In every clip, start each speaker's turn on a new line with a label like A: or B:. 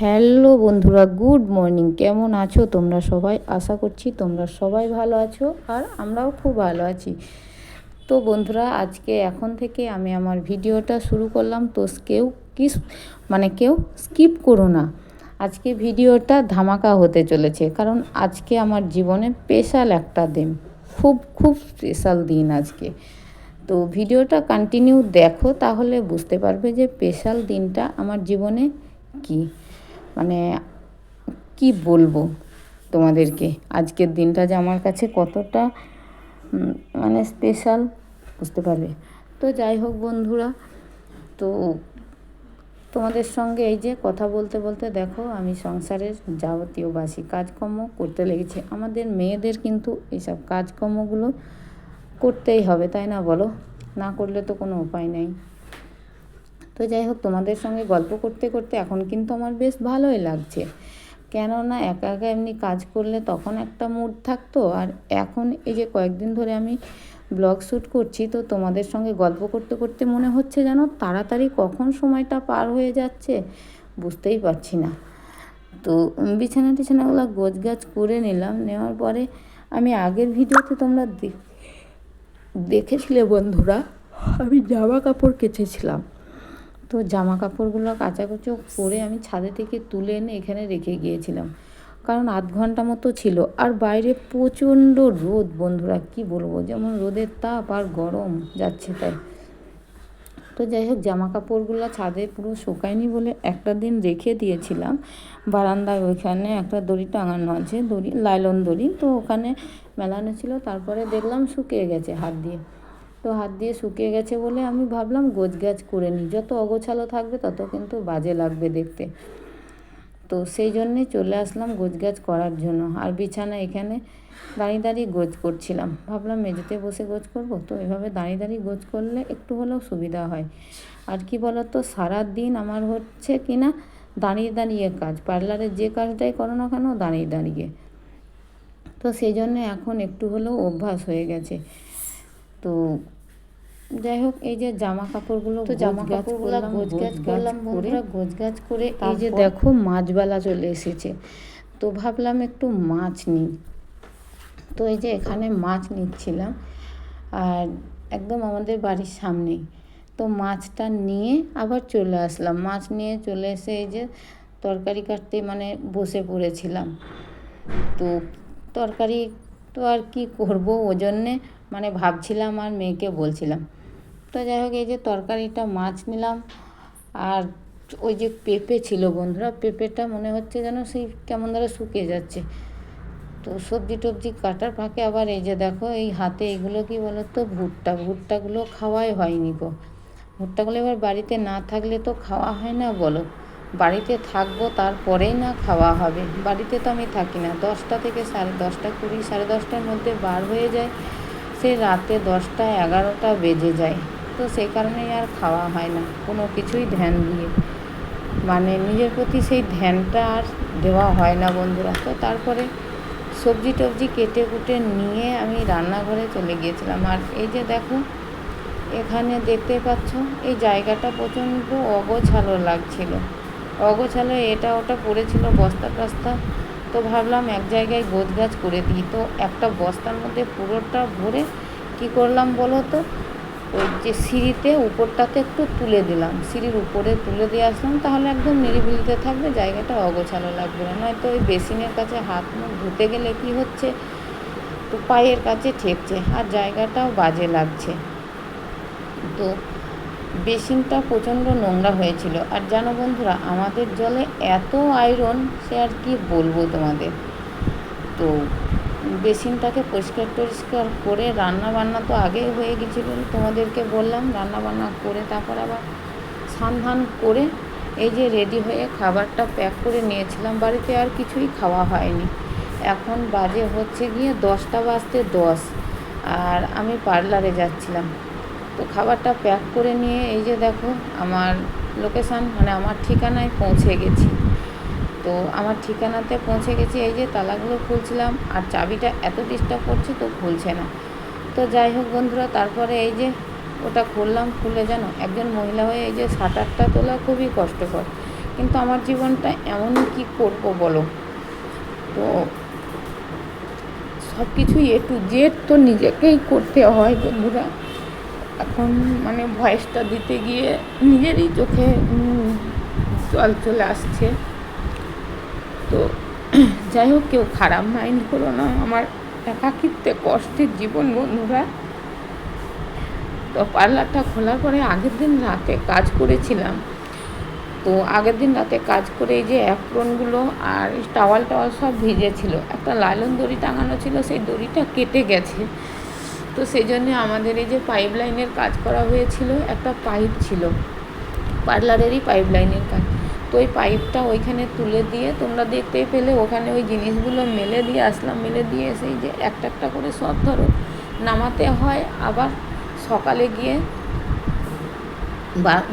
A: Hello বন্ধুরা, good morning. কেমন আছো তোমরা সবাই? আশা করছি তোমরা সবাই ভালো আছো আর আমরাও খুব ভালো আছি। তো বন্ধুরা, আজকে এখন থেকে আমি আমার ভিডিওটা শুরু করলাম। তো কেউ কি মানে কেউ স্কিপ করো না। আজকে ভিডিওটা ধামাকা হতে চলেছে। কারণ আজকে আমার জীবনে স্পেশাল একটা দিন। খুব খুব স্পেশাল দিন আজকে। তো ভিডিওটা কন্টিনিউ দেখো, তাহলে বুঝতে পারবে যে স্পেশাল দিনটা আমার জীবনে কি। মানে কি বলব তোমাদেরকে? আজকের দিনটা যে আমার কাছে কতটা মানে স্পেশাল বুঝতে পারবে? তো যাই হোক বন্ধুরা, তো তোমাদের সঙ্গে এই যে কথা বলতে বলতে দেখো, আমি সংসারের যাবতীয় বাসি কাজকর্ম করতে লেগেছি। আমাদের মেয়েদের কিন্তু এইসব কাজকর্মগুলো করতেই হবে, তাই না বলো? না করলে তো কোনো উপায় নেই। তো যাই হোক, তোমাদের সঙ্গে গল্প করতে করতে এখন কিন্তু আমার বেশ ভালোই লাগছে। কেননা একা একা এমনি কাজ করলে তখন একটা মুড থাকতো। আর এখন এই যে কয়েকদিন ধরে আমি ব্লগ শ্যুট করছি, তো তোমাদের সঙ্গে গল্প করতে করতে মনে হচ্ছে যেন তাড়াতাড়ি কখন সময়টা পার হয়ে যাচ্ছে বুঝতেই পারছি না। তো বিছানা টিছানাগুলো গোছ গাছ করে নিলাম। নেওয়ার পরে আমি আগের ভিডিওতে তোমরা দেখ- দেখেছিলে বন্ধুরা, আমি জামা কাপড় কেচেছিলাম। তো জামা কাপড়গুলো কাচাকুচো করে আমি ছাদে থেকে তুলে এনে এখানে রেখে গিয়েছিলাম। কারণ আধ ঘণ্টা মতো ছিল। আর বাইরে প্রচণ্ড রোদ, বন্ধুরা, কি বলব? যেমন রোদের তাপ আর গরম যাচ্ছে তাই। তো যাই হোক জামা কাপড়গুলো ছাদে পুরো শুকায়নি বলে একটা দিন রেখে দিয়েছিলাম। বারান্দায় ওইখানে একটা দড়ি টাঙানো আছে, দড়ি, লাইলন দড়ি। তো ওখানে মেলানো ছিল, তারপরে দেখলাম শুকিয়ে গেছে হাত দিয়ে। তো হাত দিয়ে শুকিয়ে গেছে বলে আমি ভাবলাম গোছ গাছ করে নিই। যত অগোছালো থাকবে তত কিন্তু বাজে লাগবে দেখতে। তো সেই জন্যে চলে আসলাম গোছ গাছ করার জন্য। আর বিছানা এখানে দাঁড়িয়ে দাঁড়িয়ে গোছ করছিলাম। ভাবলাম মেঝেতে বসে গোছ করব। তো এভাবে দাঁড়িয়ে দাঁড়িয়ে গোছ করলে একটু হলেও সুবিধা হয়। আর কি বলতো সারা দিন আমার হচ্ছে কি না, দাঁড়িয়ে দাঁড়িয়ে কাজ। পার্লারের যে কাজটাই করো না কেন, দাঁড়িয়ে দাঁড়িয়ে। তো সেই জন্য এখন একটু হলেও অভ্যাস হয়ে গেছে। তো যাই হোক এই যে জামা কাপড়গুলো তো জামা কাপড়গুলো গোছগাছ গোছগাছ করলাম করে বন্ধুরা গোছগাছ করে এই যে দেখো মাছবেলা চলে এসেছে। তো ভাবলাম একটু মাছ নিই। তো এই যে এখানে মাছ নিচ্ছিলাম আর একদম আমাদের বাড়ির সামনেই তো মাছটা নিয়ে আবার চলে আসলাম। মাছ নিয়ে চলে এসে এই যে তরকারি কাটতে মানে বসে পড়েছিলাম। তো তরকারি তো আর কি করব ও জন্যে মানে ভাবছিলাম আর মেয়েকে বলছিলাম। তো যাই হোক, এই যে তরকারিটা মাছ নিলাম। আর ওই যে পেঁপে ছিল বন্ধুরা, পেঁপেটা মনে হচ্ছে যেন সেই কেমন ধরে শুকিয়ে যাচ্ছে। তো সবজি টবজি কাটার ফাঁকে আবার এই যে দেখো, এই হাতে এগুলো কি বলো তো ভুট্টা। ভুট্টাগুলো খাওয়াই হয়নি গো। ভুট্টাগুলো এবার বাড়িতে না থাকলে তো খাওয়া হয় না বলো। বাড়িতে থাকব, তারপরেই না খাওয়া হবে। বাড়িতে তো আমি থাকি না। দশটা থেকে সাড়ে দশটা, কুড়ি, সাড়ে দশটার মধ্যে বার হয়ে যায়। সে রাতে দশটা, এগারোটা বেজে যায়। তো সেই কারণেই আর খাওয়া হয় না। কোনো কিছুই ধ্যান দিয়ে। মানে নিজের প্রতি সেই ধ্যানটা আর দেওয়া হয় না বন্ধুরা। তো তারপরে সবজি টবজি কেটে কুটে নিয়ে আমি রান্নাঘরে চলে গিয়েছিলাম। আর এই যে দেখো, এখানে দেখতে পাচ্ছ, এই জায়গাটা প্রচণ্ড অগোছালো লাগছিল। অগোছালো এটা ওটা পড়েছিল বস্তা টস্তা। তো ভাবলাম এক জায়গায় গোছ গাছ করে দিই। তো একটা বস্তার মধ্যে পুরোটা ভরে কি করলাম বলো তো? ওই যে সিঁড়িতে উপরটাতে একটু তুলে দিলাম। সিঁড়ির উপরে তুলে দিয়ে আসলাম। তাহলে একদম নিরিবিলিতে থাকবে, জায়গাটা অগোছালো লাগবে না। নয়তো ওই বেসিনের কাছে হাত মুখ ধুতে গেলে কি হচ্ছে? তো পায়ের কাছে ঠেকছে আর জায়গাটাও বাজে লাগছে। তো বেসিনটা প্রচণ্ড নোংরা হয়েছিল। আর জানো বন্ধুরা, আমাদের জলে এত আয়রন সে আর কি বলব তোমাদের? তো বেসিনটাকে পরিষ্কার টরিষ্কার করে রান্না বান্না তো আগেই হয়ে গেছিল, তোমাদেরকে বললাম। রান্না বান্না করে তারপর আবার স্নান ধান করে এই যে রেডি হয়ে খাবারটা প্যাক করে নিয়েছিলাম। বাড়িতে আর কিছুই খাওয়া হয়নি। এখন বাজে হচ্ছে গিয়ে দশটা বাজতে দশ। আর আমি পার্লারে যাচ্ছিলাম। তো খাবারটা প্যাক করে নিয়ে এই যে দেখো, আমার লোকেশান মানে আমার ঠিকানায় পৌঁছে গেছি। তো আমার ঠিকানাতে পৌঁছে গেছি, এই যে তালাগুলো খুলছিলাম, আর চাবিটা এত ডিস্টার্ব করছে তো খুলছে না। তো যাই হোক বন্ধুরা, তারপরে এই যে ওটা খুললাম, খুলে যেন একজন মহিলা হয়ে এই যে সাঁতারটা তোলা খুবই কষ্টকর। কিন্তু আমার জীবনটা এমন কি করব বলো? তো সব কিছুই এ টু জেড তো নিজেকেই করতে হয় বন্ধুরা। এখন মানে ভয়েসটা দিতে গিয়ে নিজেরই চোখে জল চলে আসছে। তো যাই হোক, কেউ খারাপ মাইন্ড করো না। আমার একাকিত্বে কষ্টের জীবন, বন্ধুরা। তো পার্লারটা খোলার পরে আগের দিন রাতে কাজ করেছিলাম। তো আগের দিন রাতে কাজ করে এই যে অ্যাপ্রনগুলো আর টাওয়াল টাওয়াল সব ভিজেছিল। একটা লাইলন দড়ি টাঙানো ছিল, সেই দড়িটা কেটে গেছে। তো সেই জন্যে আমাদের এই যে পাইপ লাইনের কাজ করা হয়েছিল, একটা পাইপ ছিল। পার্লারেরই পাইপ লাইনের কাজ। তো ওই পাইপটা ওইখানে তুলে দিয়ে তোমরা দেখতেই পেলে, ওখানে ওই জিনিসগুলো মেলে দিয়ে আসলাম। মেলে দিয়ে এসে যে একটা একটা করে সব ধরো নামাতে হয়। আবার সকালে গিয়ে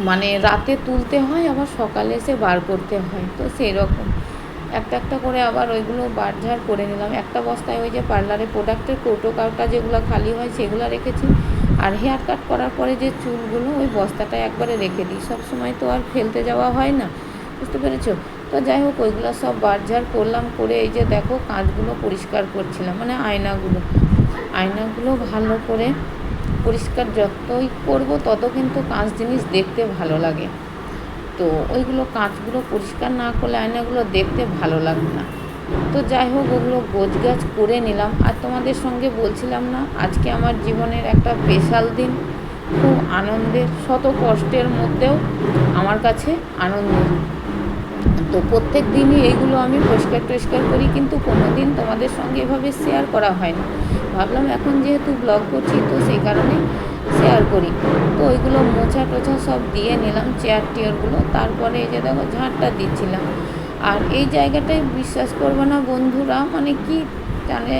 A: মানে রাতে তুলতে হয়, আবার সকালে এসে বার করতে হয়। তো সেই রকম। একটা একটা করে আবার ওইগুলো বারঝাড় করে নিলাম। একটা বস্তায় ওই যে পার্লারে প্রোডাক্টের কৌটো কাউটা যেগুলো খালি হয় সেগুলো রেখেছি। আর হেয়ার কাট করার পরে যে চুলগুলো, ওই বস্তাটা একবারে রেখে দিই। সব সময় তো আর ফেলতে যাওয়া হয় না। বুঝতে পেরেছ? তো যাই হোক, ওইগুলো সব বারঝাড় করলাম করে এই যে দেখো কাঁচগুলো পরিষ্কার করছিলাম মানে আয়নাগুলো। আয়নাগুলো ভালো করে পরিষ্কার যতই করব, তত কিন্তু কাঁচ জিনিস দেখতে ভালো লাগে। তো ওইগুলো কাঁচগুলো পরিষ্কার না করলে আয়নাগুলো দেখতে ভালো লাগবে না। তো যাই হোক, ওগুলো গোছগাছ করে নিলাম। আর তোমাদের সঙ্গে বলছিলাম না, আজকে আমার জীবনের একটা স্পেশাল দিন। খুব আনন্দের, শত কষ্টের মধ্যেও আমার কাছে আনন্দ। তো প্রত্যেক দিনই এইগুলো আমি পরিষ্কার টরিষ্কার করি, কিন্তু কোনো দিন তোমাদের সঙ্গে এভাবে শেয়ার করা হয় না। ভাবলাম এখন যেহেতু ব্লগ করছি, তো সেই কারণে শেয়ার করি। তো ওইগুলো মোছা টোছা সব দিয়ে নিলাম চেয়ার টিয়ারগুলো তারপরে এই যে দেখো ঝাঁটটা দিচ্ছিলাম। আর এই জায়গাটায় বিশ্বাস করবে না বন্ধুরা মানে কি জানে,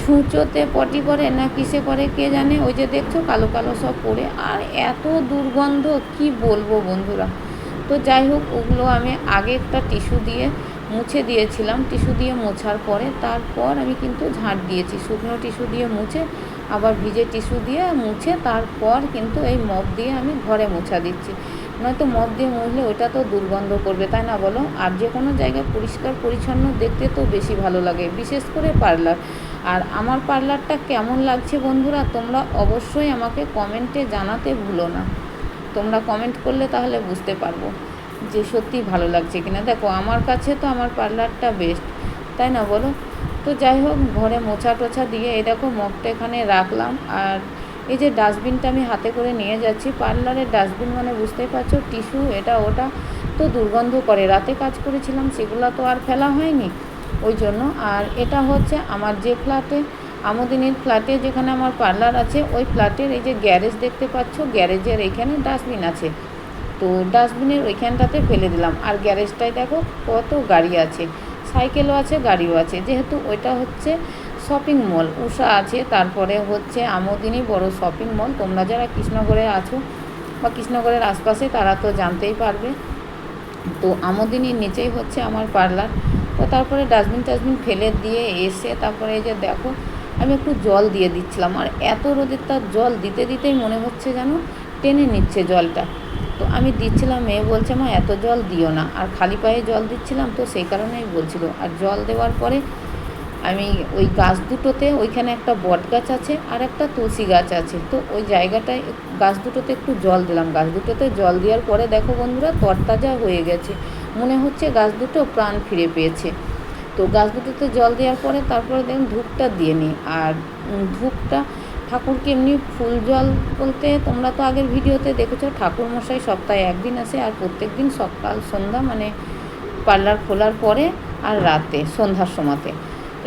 A: ছুঁচোতে পটি করে না কিসে করে কে জানে, ওই যে দেখছ কালো কালো সব পড়ে। আর এত দুর্গন্ধ, কি বলব বন্ধুরা। তো যাই হোক, ওগুলো আমি আগে একটা টিস্যু দিয়ে মুছে দিয়েছিলাম। টিস্যু দিয়ে মোছার পরে তারপর আমি কিন্তু ঝাঁট দিয়েছি। শুকনো টিস্যু দিয়ে মুছে আবার ভিজে টিস্যু দিয়ে মুছে তারপর কিন্তু এই মপ দিয়ে আমি ঘরে মোছা দিচ্ছি। নয়তো মপ দিয়ে মুছলে ওইটা তো দুর্গন্ধ করবে, তাই না বলো? আর যে কোনো জায়গায় পরিষ্কার পরিচ্ছন্ন দেখতে তো বেশি ভালো লাগে, বিশেষ করে পার্লার। আর আমার পার্লারটা কেমন লাগছে বন্ধুরা, তোমরা অবশ্যই আমাকে কমেন্টে জানাতে ভুলো না। তোমরা কমেন্ট করলে তাহলে বুঝতে পারব যে সত্যি ভালো লাগছে কিনা। দেখো, আমার কাছে তো আমার পার্লারটা বেস্ট তাই না বলো? তো যাই হোক, ঘরে মোছা টোছা দিয়ে এই দেখো মগটা এখানে রাখলাম। আর এই যে ডাস্টবিনটা আমি হাতে করে নিয়ে যাচ্ছি, পার্লারের ডাস্টবিন মানে বুঝতেই পারছ, টিস্যু, এটা, ওটা তো দুর্গন্ধ করে। রাতে কাজ করেছিলাম, সেগুলো তো আর ফেলা হয়নি। ওই জন্য, আর এটা হচ্ছে আমার যে ফ্ল্যাটে, আমদিনীর ফ্ল্যাটে যেখানে আমার পার্লার আছে, ওই ফ্ল্যাটের এই যে গ্যারেজ দেখতে পাচ্ছ, গ্যারেজের এইখানে ডাস্টবিন আছে। তো ডাস্টবিনের ওইখানটাতে ফেলে দিলাম। আর গ্যারেজটায় দেখো কত গাড়ি আছে। সাইকেলও আছে, গাড়িও আছে। যেহেতু ওইটা হচ্ছে শপিং মল উষা আছে, তারপরে হচ্ছে আমোদিনী বড় শপিং মল তোমরা যারা কৃষ্ণগড়ে আছো বা কৃষ্ণগড়ের আশপাশে, তারা তো জানতেই পারবে। তো আমোদিনীর নিচেই হচ্ছে আমার পার্লার তো তারপরে ডাস্টবিন টাস্টবিন ফেলে দিয়ে এসে তারপরে এই যে দেখো, আমি একটু জল দিয়ে দিচ্ছিলাম। আর এত রোদের তার জল দিতে দিতেই মনে হচ্ছে যেন টেনে নিচ্ছে জলটা। তো আমি দিচ্ছিলাম, মেয়ে বলছে, মা, এত জল দিও না। আর খালি পায়ে জল দিচ্ছিলাম তো সেই কারণেই বলছিল। আর জল দেওয়ার পরে আমি ওই গাছ দুটোতে, ওইখানে একটা বট গাছ আছে আর একটা তুলসী গাছ আছে। তো ওই জায়গাটায় গাছ দুটোতে একটু জল দিলাম। গাছ দুটোতে জল দেওয়ার পরে দেখো বন্ধুরা, তরতাজা হয়ে গেছে। মনে হচ্ছে গাছ দুটো প্রাণ ফিরে পেয়েছে। তো গাছ দুটোতে জল দেওয়ার পরে তারপরে দেখুন ধূপটা দিয়ে নিই আর ধূপটা ঠাকুরকে এমনি ফুল জল বলতে তোমরা তো আগের ভিডিওতে দেখেছ, ঠাকুর মশাই সপ্তাহে একদিন আসে আর প্রত্যেক দিন সকাল, সন্ধ্যা মানে পার্লার খোলার পরে আর রাতে, সন্ধ্যার সময়তে।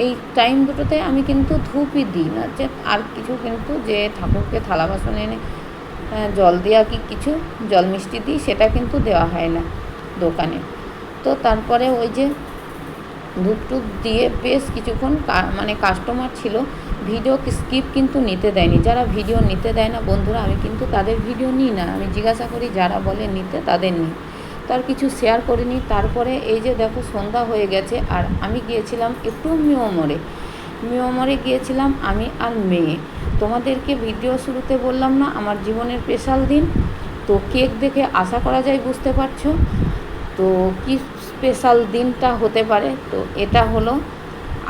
A: এই টাইম দুটোতে আমি কিন্তু ধূপই দিই না, যে আর কিছু কিন্তু যে ঠাকুরকে থালা বাসন এনে জল দেওয়া কি কিছু, জল মিষ্টি দিই, সেটা কিন্তু দেওয়া হয় না দোকানে। তো তারপরে ওই যে ধূপ দিয়ে বেশ কিছুক্ষণ মানে কাস্টমার ছিল। ভিডিও স্কিপ কিন্তু নিতে দেয়নি। যারা ভিডিও নিতে দেয় না, বন্ধুরা, আমি কিন্তু তাদের ভিডিও নিই না। আমি জিজ্ঞাসা করি, যারা বলে নিতে, তাদের নিই। তার কিছু শেয়ার করিনি তারপরে এই যে দেখো, সন্ধ্যা হয়ে গেছে। আর আমি গিয়েছিলাম একটু মিওমরে মিওমরে গিয়েছিলাম আমি আর মেয়ে। তোমাদেরকে ভিডিও শুরুতে বললাম না, আমার জীবনের স্পেশাল দিন। তো কেক দেখে আশা করা যায়, বুঝতে পারছ? তো কি স্পেশাল দিনটা হতে পারে, তো এটা হলো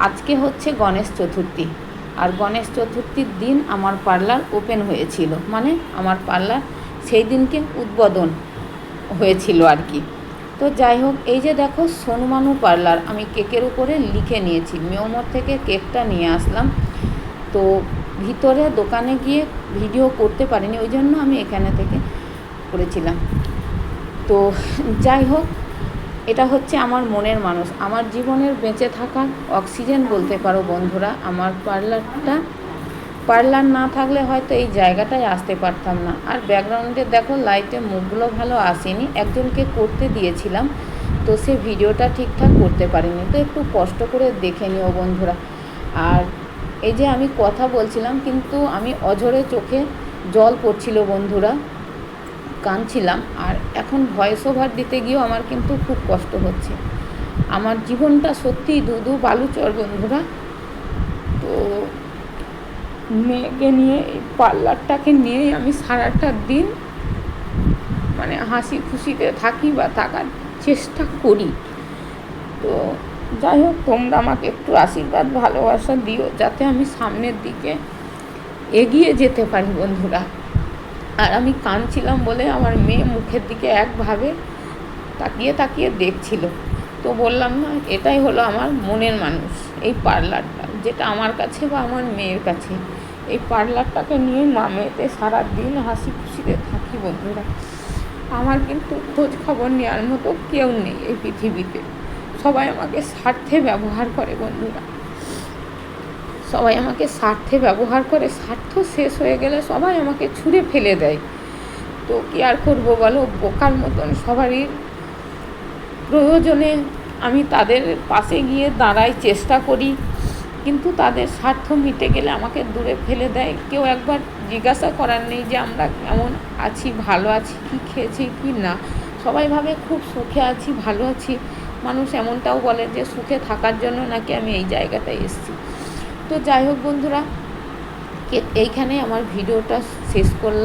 A: আজকে হচ্ছে গণেশ চতুর্থী। আর গণেশ চতুর্থীর দিন আমার পার্লার ওপেন হয়েছিল মানে আমার পার্লার সেই দিনকে উদ্বোধন হয়েছিল আর কি। তো যাই হোক, এই যে দেখো সোনমানু পার্লার, আমি কেকের উপরে লিখে নিয়েছি মেয়মর থেকে কেকটা নিয়ে আসলাম। তো ভিতরে দোকানে গিয়ে ভিডিও করতে পারিনি, ওই জন্য আমি এখানে থেকে করেছিলাম। তো যাই হোক এটা হচ্ছে আমার মনের মানুষ। আমার জীবনের বেঁচে থাকার অক্সিজেন বলতে পারো বন্ধুরা, আমার পার্লারটা, পার্লার না থাকলে হয়তো এই জায়গাটায় আসতে পারতাম না। আর ব্যাকগ্রাউন্ডে দেখো লাইটে মুখগুলো ভালো আসেনি, একজনকে করতে দিয়েছিলাম, তো সে ভিডিওটা ঠিকঠাক করতে পারিনি। তো একটু কষ্ট করে দেখে নিও বন্ধুরা। আর এই যে আমি কথা বলছিলাম, কিন্তু আমি অঝরে চোখে জল পড়ছিল বন্ধুরা, কাঁদছিলাম। আর এখন ভয়েস ওভার দিতে গিয়েও আমার কিন্তু খুব কষ্ট হচ্ছে। আমার জীবনটা সত্যিই দুদু বালুচর বন্ধুরা। তো মেয়েকে নিয়ে, এই পার্লারটাকে নিয়েই আমি সারাটা দিন মানে হাসি খুশিতে থাকি বা থাকার চেষ্টা করি। তো যাই হোক, তোমরা আমাকে একটু আশীর্বাদ, ভালোবাসা দিও, যাতে আমি সামনের দিকে এগিয়ে যেতে পারি বন্ধুরা। আর আমি কাঁদছিলাম বলে আমার মেয়ে মুখের দিকে একভাবে তাকিয়ে তাকিয়ে দেখছিল। তো বললাম, না, এটাই হলো আমার মনের মানুষ, এই পার্লারটা, যেটা আমার কাছে বা আমার মেয়ের কাছে। এই পার্লারটাকে নিয়ে মা মেয়েতে সারাদিন হাসি খুশিতে থাকি বন্ধুরা। আমার কিন্তু খোঁজ খবর নেওয়ার মতো কেউ নেই এই পৃথিবীতে। সবাই আমাকে স্বার্থে ব্যবহার করে বন্ধুরা। সবাই আমাকে স্বার্থে ব্যবহার করে, স্বার্থ শেষ হয়ে গেলে সবাই আমাকে ছুঁড়ে ফেলে দেয়। তো কি আর করব বলো? বোকার মতন সবারই প্রয়োজনে আমি তাদের পাশে গিয়ে দাঁড়াই, চেষ্টা করি। কিন্তু তাদের স্বার্থ মিটে গেলে আমাকে দূরে ফেলে দেয়। কেউ একবার জিজ্ঞাসা করার নেই যে আমরা কেমন আছি, ভালো আছি, কি খেয়েছি, কি না। সবাই ভাবে খুব সুখে আছি, ভালো আছি। মানুষ এমনটাও বলে যে সুখে থাকার জন্য নাকি আমি এই জায়গাটায় এসেছি। তো যাই হোক বন্ধুরা এইখানে আমার ভিডিওটা শেষ করলাম।